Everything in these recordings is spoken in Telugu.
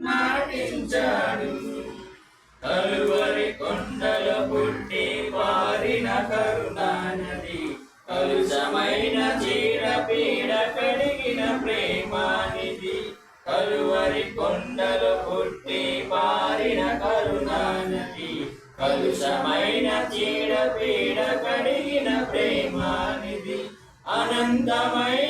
నాటించాడు కలువరి కొండల పుట్టి పారిన కరుణానది. కలుషమైన చీడ పీడ కడిగిన ప్రేమానిది. కలువరి కొండల పుట్టి పారిన కరుణానది. కలుషమైన చీడ పీడ కడిగిన ప్రేమానిది. అనంతమైన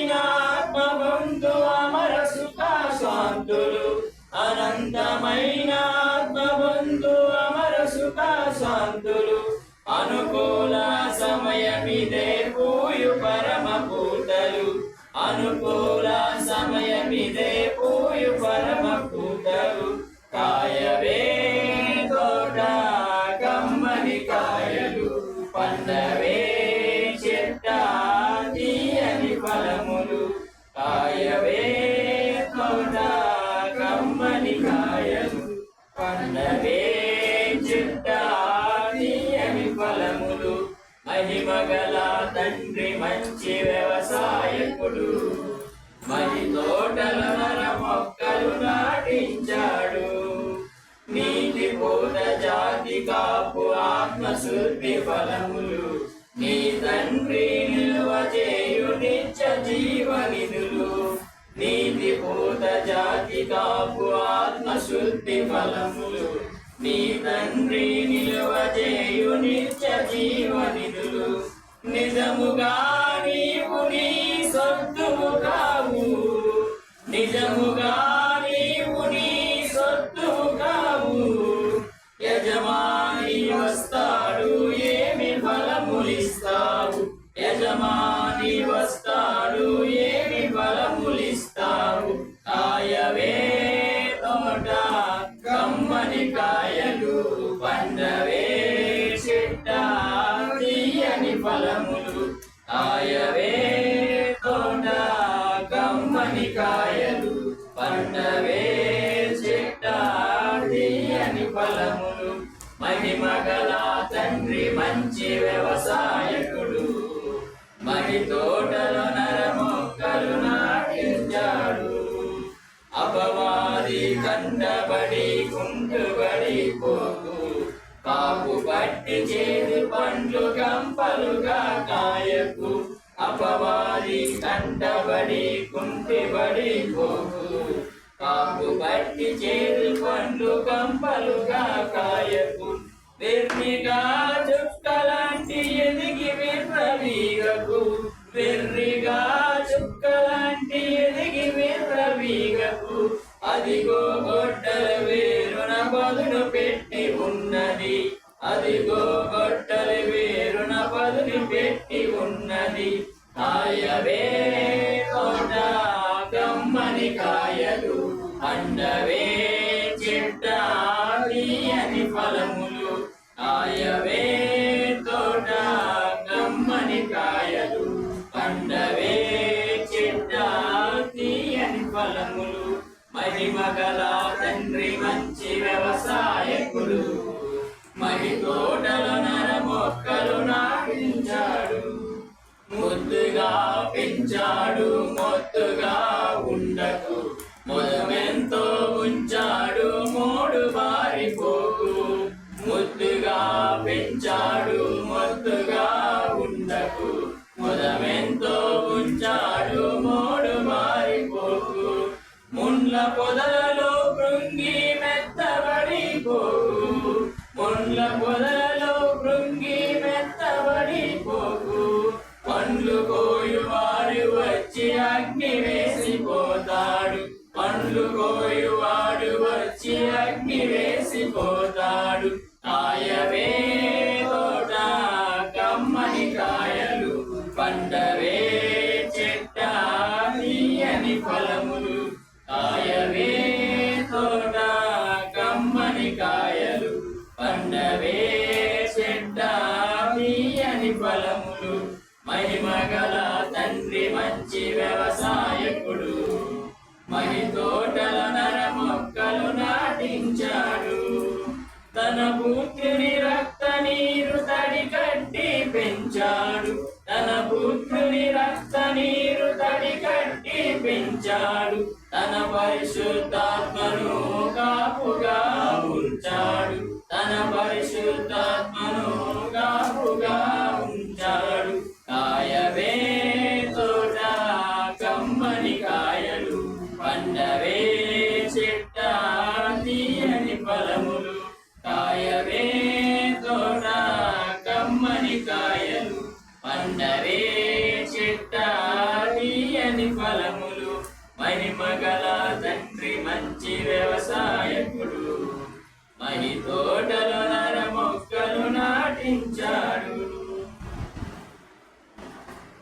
శాంతులు అనుకూల సమయమిదే. మహిమగల తండ్రి మంచి వ్యవసాయకుడు. మరి తోటల మర మొక్కలు నాటించాడు. నీతి బోధ జాతి కాపు ఆత్మశుద్ధి ఫలములు. నీ తండ్రి నిల్వ చేయు నిత్య జీవనిధులు. నీతి పూత జాతి కాపు ఆత్మశుద్ధి ఫలములు. నీ తండ్రి నిల్వ చేయు నిత్య జీవనిధులు. నిజముగా నీవు నీ సొత్తువు కావు. నిజముగా ఫలములు ఆయవే తోట కమ్మని కాయలు పండవే చెట్ట ఫలములు. మహిమగల తండ్రి మంచి వ్యవసాయకుడు. మరి తోటలో నర మొక్కలు నాటించాడు. అపవాది కండబడి కుండ అట్టి చేదు పండ్లు గంపలుగా కాయకు. అపవాది కంటబడి కుంటిబడి పోకు. కాపు బట్టి చేదు పండ్లు గంపలుగా కాయకు. వెర్రిగా చుక్కలాంటి ఎదిగి విర్రవీగకు. వెర్రిగా కాయలు అండవే చెట్ట తీయని ఫలములు. ఆయవే తోట గమ్మని కాయలు పండవే చెట్ట తీయని ఫలములు. మహిమగల తండ్రి మంచి వ్యవసాయకులు మహి తోటల నర మొక్కలు నాటించాడు. ముద్దుగా పెంచాడు మొత్తం ఉండకు మొదమెంతో ఉంచాడు మూడు బారిపోకు ముద్దుగా పెంచాడు మొత్తుగా ఉండకు మొదమెంతో ఉంచాడు మూడు బారిపోకు ముండ్ల పొదలలో కృంగి మెత్తబడిపోకు ముండ్ల పొదలలో కట్టి వేసిపోతాడు ఆయవే తోట కమ్మని కాయలు పండవే చెట్ట తీయని ఫలములు. కాయవే తోట కమ్మని కాయలు పండవే చెట్ట తీయని ఫలములు. మహిమగల తండ్రి మంచి వ్యవసాయకుడు. మహి తోటల తన పుత్రుని రక్త నీరు తడి కట్టి పెంచాడు. తన పుత్రుని రక్త నీరు తడి కట్టి పెంచాడు. తన పరిశుద్ధాత్మను కాపుగా ఉంచాడు తన పరిశుద్ధాత్మ పండరే చెట్టని ఫలములు మహిమగల తండ్రి మంచి వ్యవసాయకుడు. మరి తోటలో నర మొక్కలు నాటించాడు.